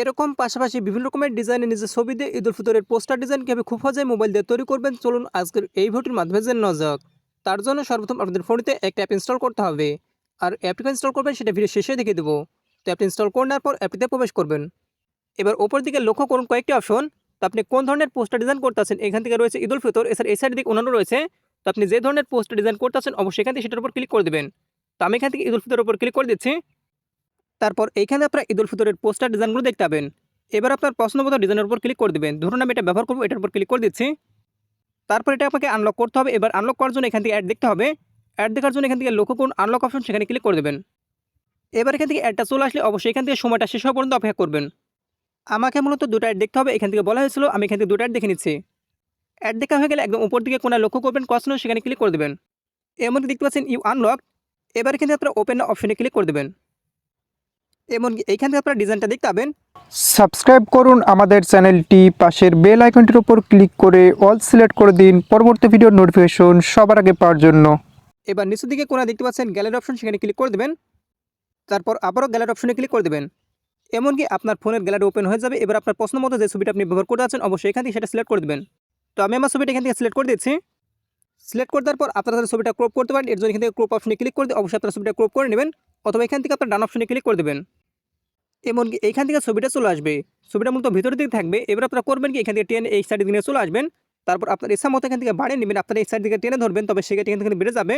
এরকম পাশাপাশি বিভিন্ন রকমের ডিজাইনের নিজের ছবি দিয়ে ঈদুল ফিতরের পোস্টার ডিজাইন কীভাবে খুব সহজেই মোবাইল দিয়ে তৈরি করবেন? চলুন আজকের এই ভিডিওর মাধ্যমে নেওয়া যাক। তার জন্য সর্বপ্রথম আপনাদের ফোনটিতে একটা অ্যাপ ইনস্টল করতে হবে। আর অ্যাপটিকে ইনস্টল করবেন, সেটা ভিডিও শেষে দেখে দেবো। তো অ্যাপটি ইনস্টল করে নেওয়ার পর অ্যাপটিতে প্রবেশ করবেন। এবার ওপর দিকে লক্ষ্য করুন কয়েকটি অপশন তো আপনি কোন ধরনের পোস্টার ডিজাইন করতে আছেন? এখান থেকে রয়েছে ঈদুল ফিতর, এছাড়া এই সাইডের দিকে অন্যান্য রয়েছে। তো আপনি যে ধরনের পোস্টার ডিজাইন করতে আছেন, অবশ্যই এখান থেকে সেটার উপর ক্লিক করে দেবেন। তো আমি এখান থেকে ঈদুল ফিতর উপর ক্লিক করে দিচ্ছি। তারপর এইখানে আপনার ঈদুল ফিতরের পোস্টার ডিজাইনগুলো দেখতে পাবেন। এবার আপনার পছন্দমতো ডিজাইনের উপর ক্লিক করে দেবেন। ধরুন আমি এটা ব্যবহার করব, এটার উপর ক্লিক করে দিচ্ছি। তারপর এটা আপনাকে আনলক করতে হবে। এবার আনলক করার জন্য এখান থেকে অ্যাড দেখতে হবে। অ্যাড দেখার জন্য এখান থেকে লক্ষ্য করুন আনলক অপশন সেখানে ক্লিক করে দেবেন। এবার এখান থেকে অ্যাডটা চলে আসলে অবশ্যই এখান থেকে সময়টা শেষ হওয়া পর্যন্ত অপেক্ষা করবেন। আমাকে মূলত দুটো অ্যাড দেখতে হবে। এখান থেকে বলা হয়েছিল, আমি এখান থেকে দুটো অ্যাড দেখে নিচ্ছি। অ্যাড দেখা হয়ে গেলে একদম উপর দিকে কোনায় লক্ষ্য করবেন কখনো সেখানে ক্লিক করে দেবেন। এর মধ্যে দেখতে পাচ্ছেন ইউ আনলক এবার এখান আপনারা ওপেন অপশনে ক্লিক করে দেবেন। এমনকি এইখান থেকে আপনারা ডিজাইনটা দেখতে পাবেন। সাবস্ক্রাইব করুন আমাদের চ্যানেলটি পাশের বেল আইকনটির উপর ক্লিক করে অল সিলেক্ট করে দিন পরবর্তী ভিডিওর নোটিফিকেশন সবার আগে পাওয়ার জন্য। এবার নিচের দিকে কোনা দেখতে পাচ্ছেন গ্যালারি অপশন সেখানে ক্লিক করে দেবেন। তারপর আবারও গ্যালারি অপশনে ক্লিক করে দেবেন। এমনকি আপনার ফোনের গ্যালারি ওপেন হয়ে যাবে। এবার আপনার পছন্দ মতো যে ছবিটা আপনি ব্যবহার করতে আছেন অবশ্যই এখান থেকে সেটা সিলেক্ট করে দেবেন। তো আমি আমার ছবিটা এখান থেকে সিলেক্ট করে দিচ্ছি। সিলেক্ট করে দেওয়ার পর আপনারা ছবিটা ক্রপ করতে পারেন। এর জন্য এখান থেকে ক্রপ অপশনে ক্লিক করে দিয়ে অবশ্যই আপনার ছবিটা ক্রপ করে নেবেন। অথবা এখান থেকে আপনার ডান অপশনে ক্লিক করে দেবেন। এমনকি এইখান থেকে ছবিটা চলে আসবে ছবিটা মূলত ভিতরের দিকে থাকবে এবার আপনারা করবেন কি এখান থেকে টেনে এই সাইডের দিকে চলে আসবেন তারপর আপনার ইচ্ছা মতো এখান থেকে বাড়িয়ে নেবেন আপনার এই সাইড দিকে টেনে ধরবেন তবে সেক্ষেত্রে এখান থেকে বেড়ে যাবে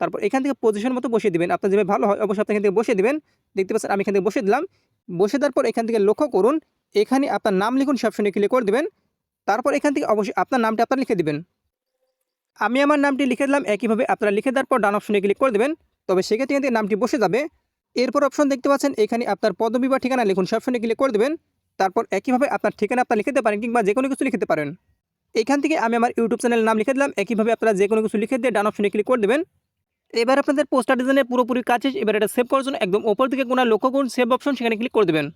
তারপর এখান থেকে পজিশন মতো বসিয়ে দিবেন আপনার যেভাবে ভালো হয় অবশ্যই আপনি এখান থেকে বসিয়ে দিবেন দেখতে পাচ্ছেন আমি এখান থেকে বসিয়ে দিলাম বসে দেওয়ার পর এখান থেকে লক্ষ্য করুন এখানে আপনার নাম লিখুন সে অপশনে ক্লিক করে দেবেন তারপর এখান থেকে অবশ্যই আপনার নামটা আপনার লিখে দেবেন আমি আমার নামটি লিখে দিলাম একইভাবে আপনারা লিখে দেওয়ার পর ডান অপশনে ক্লিক করে দেবেন তবে সেক্ষেত্রে এখান থেকে নামটি বসে যাবে এরপর অপশন দেখতে পাচ্ছেন, এখানে আপনার পদবি বা ঠিকানা লিখুন। সে অপশনে ক্লিক করে দেবেন, তারপর একইভাবে আপনার ঠিকানা আপনার লিখতে পারেন কিংবা যে কোনো কিছু লিখতে পারেন। এখান থেকে আমি আমার ইউটিউব চ্যানেলের নাম লিখে দিলাম, একইভাবে আপনারা যে কোনো কিছু লিখে দিয়ে ডান অপশনে ক্লিক করে দেবেন। এবার আপনাদের পোস্টার ডিজাইনের পুরোপুরি কাজ শেষ, এবার এটা সেভ করার জন্য একদম ওপর দিকে কোনো লক্ষ্য করুন সেভ অপশন সেখানে ক্লিক করে দেবেন।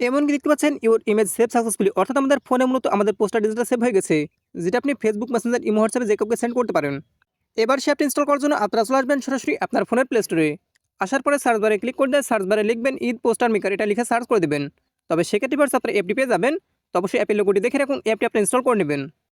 এমনকি দেখতে পাচ্ছেন ইউর ইমেজ সেভ সাকসেসফুলি অর্থাৎ আমাদের ফোনে মূলত আমাদের পোস্টার ডিজাইনটা সেভ হয়ে গেছে, যেটা আপনি ফেসবুক মেসেঞ্জার ইমো হোয়াটসঅ্যাপে যে কাউকে সেন্ড করতে পারেন। এবার সে অ্যাপটি ইনস্টল করার জন্য আপনারা চলে আসবেন সরাসরি আপনার ফোনের প্লে স্টোরে আসার পরে সার্চ বারে ক্লিক করে দেয় সার্চ বারে লিখবেন ঈদ পোস্টার মেকার এটা লিখে সার্চ করে দেবেন। তবে সেক্ষেত্রে আপনার অ্যাপটি পেয়ে যাবেন। তো অবশ্যই অ্যাপের লোগোটি দেখে রাখুন অ্যাপটি আপনি ইনস্টল করে নেবেন।